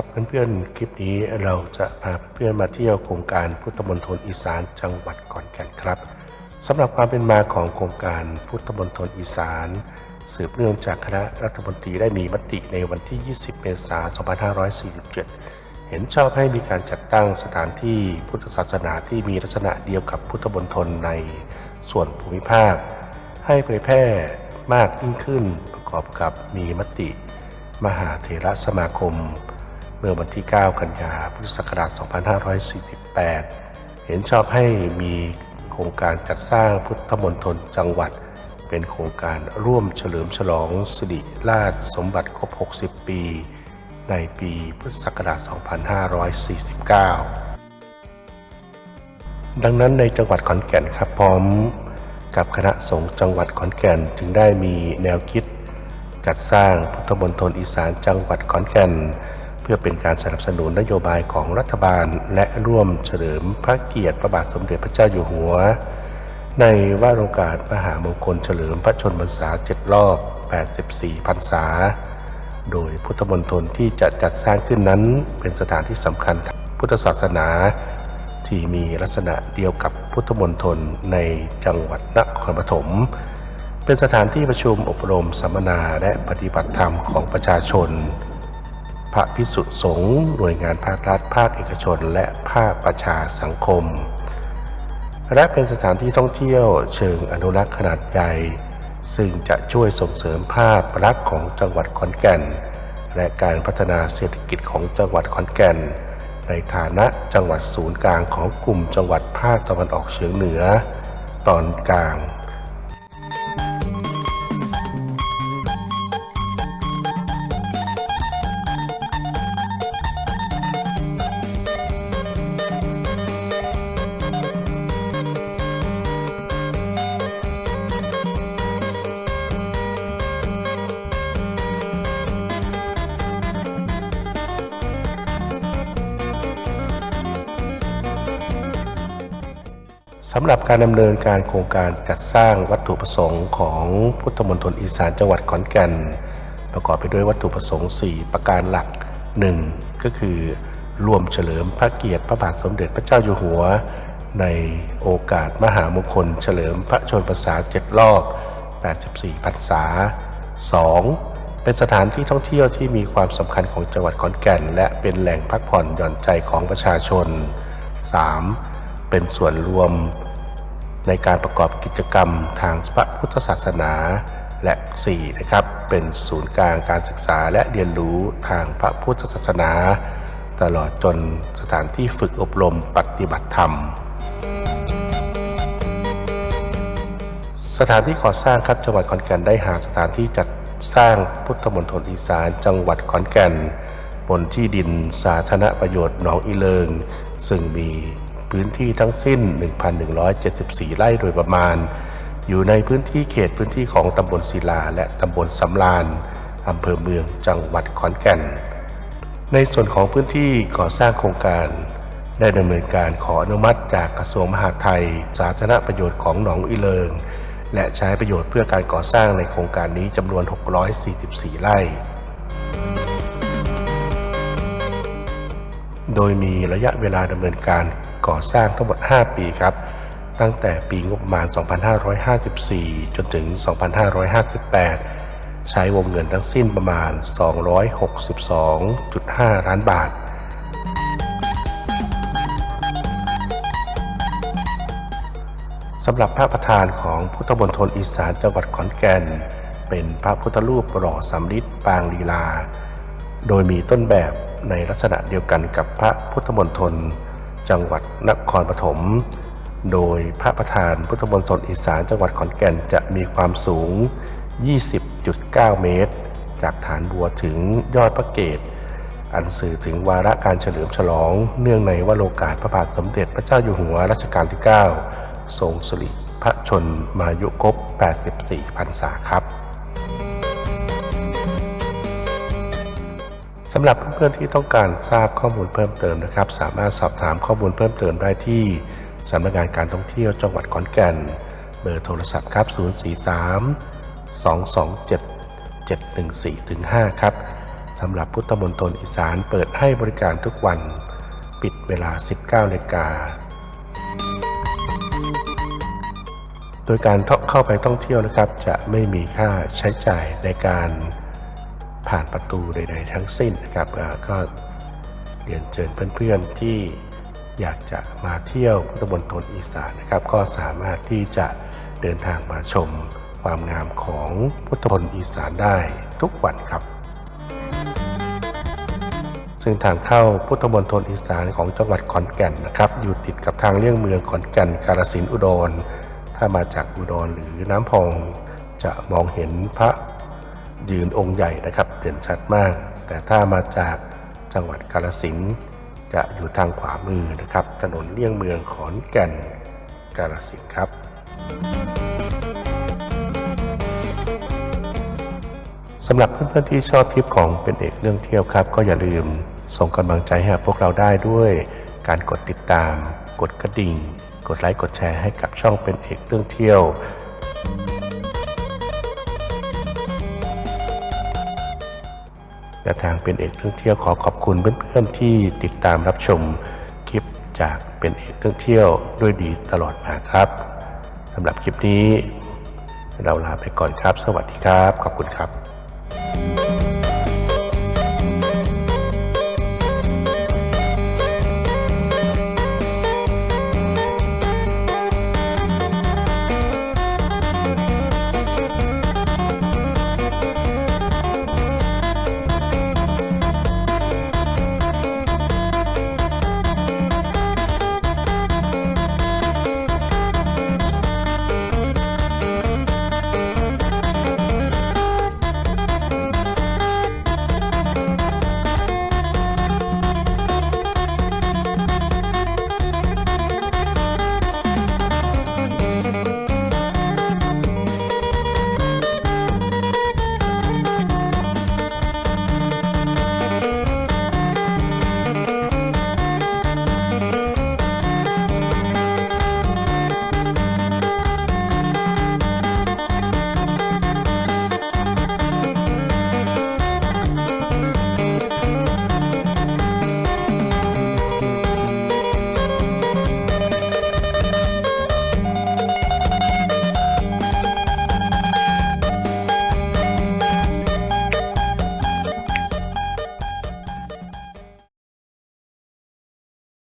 ครับเพื่อนๆคลิปนี้เราจะพาเพื่อนมาเที่ยวโครงการพุทธมณฑลอีสานจังหวัดขอนแก่นครับสำหรับความเป็นมาของโครงการพุทธมณฑลอีสาน สืบเนื่องจากคณะรัฐมนตรีได้มีมติในวันที่ 20 เมษายน 2547 เห็นชอบให้มีการจัดตั้งสถานที่พุทธศาสนาที่มีลักษณะเดียวกับพุทธมณฑลในส่วนภูมิภาค ให้เผยแพร่มากยิ่งขึ้นประกอบกับมีมติ มหาเถระสมาคม เมื่อวันที่ 9 กันยาพุทธศักราช 2548 เห็นชอบให้มีโครงการจัดสร้างพุทธมณฑลจังหวัด เป็นโครงการร่วมเฉลิมฉลองสิริราชสมบัติครบ 60 ปี ในปีพุทธศักราช 2549 ดังนั้นในจังหวัดขอนแก่นครับพร้อมกับคณะสงฆ์จังหวัดขอนแก่นจึงได้มีแนวคิด จัดสร้างพุทธมณฑลอีสานจังหวัดขอนแก่น พื่อเป็นการสนับสนุนนโยบายของรัฐบาล และร่วมเฉลิมพระเกียรติพระบาทสมเด็จพระเจ้าอยู่หัว ในวาระโอกาสมหามงคลเฉลิมพระชนมพรรษาเจ็ดรอบ 84 พรรษา โดยพุทธมณฑลที่จะจัดสร้างขึ้นนั้นเป็นสถานที่สำคัญทางพุทธศาสนา ที่มีลักษณะเดียวกับพุทธมณฑลในจังหวัดนครปฐมเป็นสถานที่ประชุมอบรมสัมมนาและปฏิบัติธรรมของประชาชน พระพิสุทธิสงฆ์หน่วยงานภาครัฐ ภาคเอกชน และภาคประชาสังคม และเป็นสถานที่ท่องเที่ยวเชิงอนุรักษ์ขนาดใหญ่ ซึ่งจะช่วยส่งเสริมภาพลักษณ์ของจังหวัดขอนแก่น และการพัฒนาเศรษฐกิจของจังหวัดขอนแก่น ในฐานะจังหวัดศูนย์กลางของกลุ่มจังหวัดภาคตะวันออกเฉียงเหนือ ตอนกลาง สำหรับการดำเนินการโครงการจัดสร้างวัตถุประสงค์ของพุทธมณฑลอีสานจังหวัดขอนแก่น ประกอบไปด้วยวัตถุประสงค์ 4 ประการหลัก 1. ก็คือร่วมเฉลิมพระเกียรติพระบาทสมเด็จพระเจ้าอยู่หัว ในโอกาสมหามงคล เฉลิมพระชนมพรรษาเจ็ดรอบ 84พรรษา 2. เป็นสถานที่ท่องเที่ยวที่มีความสำคัญของจังหวัดขอนแก่น และเป็นแหล่งพักผ่อนหย่อนใจของประชาชน 3. เป็นส่วนรวม ในการประกอบกิจกรรมทางพระพุทธศาสนาและ 4. นะครับ เป็นศูนย์กลางการศึกษาและเรียนรู้ทางพระพุทธศาสนา ตลอดจนสถานที่ฝึกอบรมปฏิบัติธรรม สถานที่ก่อสร้างครับจังหวัดขอนแก่นได้หาสถานที่จัดสร้างพุทธมณฑลอีสานจังหวัดขอนแก่น บนที่ดินสาธารณประโยชน์หนองอีเลิง ซึ่งมี พื้นที่ทั้งสิ้น 1,174 ไร่โดยประมาณ อยู่ในพื้นที่เขตพื้นที่ของตำบลศิลา และตำบลสำรานอำเภอเมืองจังหวัดขอนแก่น ในส่วนของพื้นที่ก่อสร้างโครงการ ได้ดำเนินการขออนุมัติจากกระทรวงมหาดไทย สาธารณประโยชน์ของหนองอีเลิง และใช้ประโยชน์เพื่อการก่อสร้างในโครงการนี้จำนวน 644 ไร่โดยมีระยะเวลาดำเนินการ ก่อสร้างทั้งหมด 5 ปีครับ ตั้งแต่ปีงบประมาณ 2554 จนถึง 2558 ใช้วงเงินทั้งสิ้นประมาณ 262.5 ล้านบาทสำหรับพระประธานของพุทธมณฑลอีสานจังหวัดขอนแก่น เป็นพระพุทธรูปหล่อสำริดปางลีลา โดยมีต้นแบบในลักษณะเดียวกันกับพระพุทธมณฑล จังหวัดนครปฐม โดยพระประธานพุทธมณฑลอีสานจังหวัดขอนแก่นจะมีความสูง 20.9 เมตร จากฐานบัวถึงยอดพระเกตอันสื่อถึงวาระการเฉลิมฉลอง เนื่องในวโรกาสพระบาทสมเด็จพระเจ้าอยู่หัวรัชกาลที่ 9 ทรงสริพระชนมายุครบ 84พรรษาครับ สำหรับเพื่อนๆที่ต้องการทราบข้อมูลเพิ่มเติมนะครับ สามารถสอบถามข้อมูลเพิ่มเติมได้ที่สำนักงานการท่องเที่ยวจังหวัดขอนแก่น เบอร์โทรศัพท์ครับ 043 227 714-5 ครับสำหรับพุทธมณฑลอีสานเปิดให้บริการทุกวัน ปิดเวลา 19นาฬิกาโดยการเข้าไปท่องเที่ยวนะครับ จะไม่มีค่าใช้จ่ายในการ ผ่านประตูใดๆทั้งสิ้นนะครับก็เรียนเชิญเพื่อนๆที่อยากจะมาเที่ยวพุทธมณฑลอีสานนะครับ ก็สามารถที่จะเดินทางมาชมความงามของพุทธมณฑลอีสานได้ทุกวันครับ ซึ่งทางเข้าพุทธมณฑลอีสานของจังหวัดขอนแก่นนะครับ อยู่ติดกับทางเลี่ยงเมืองขอนแก่นกาฬสินอุดร ถ้ามาจากอุดรหรือน้ำพองจะมองเห็นพระ ยืนองค์ใหญ่นะครับเด่นชัดมาก แต่ถ้ามาจากจังหวัดกาฬสินธุ์จะอยู่ทางขวามือนะครับ ถนนเลี่ยงเมืองขอนแก่นกาฬสินธุ์ครับ สำหรับเพื่อนๆที่ชอบคลิปของเป็นเอกเรื่องเที่ยวครับ ก็อย่าลืมส่งกำลังใจให้พวกเราได้ด้วยการกดติดตาม กดกระดิ่ง กดไลค์กดแชร์ให้กับช่องเป็นเอกเรื่องเที่ยว และทางเป็นเอกเรื่องเที่ยวขอขอบคุณเพื่อนๆที่ติดตามรับชมคลิปจากเป็นเอกเรื่องเที่ยวด้วยดีตลอดมาครับสำหรับคลิปนี้ เราลาไปก่อนครับ สวัสดีครับ ขอบคุณครับ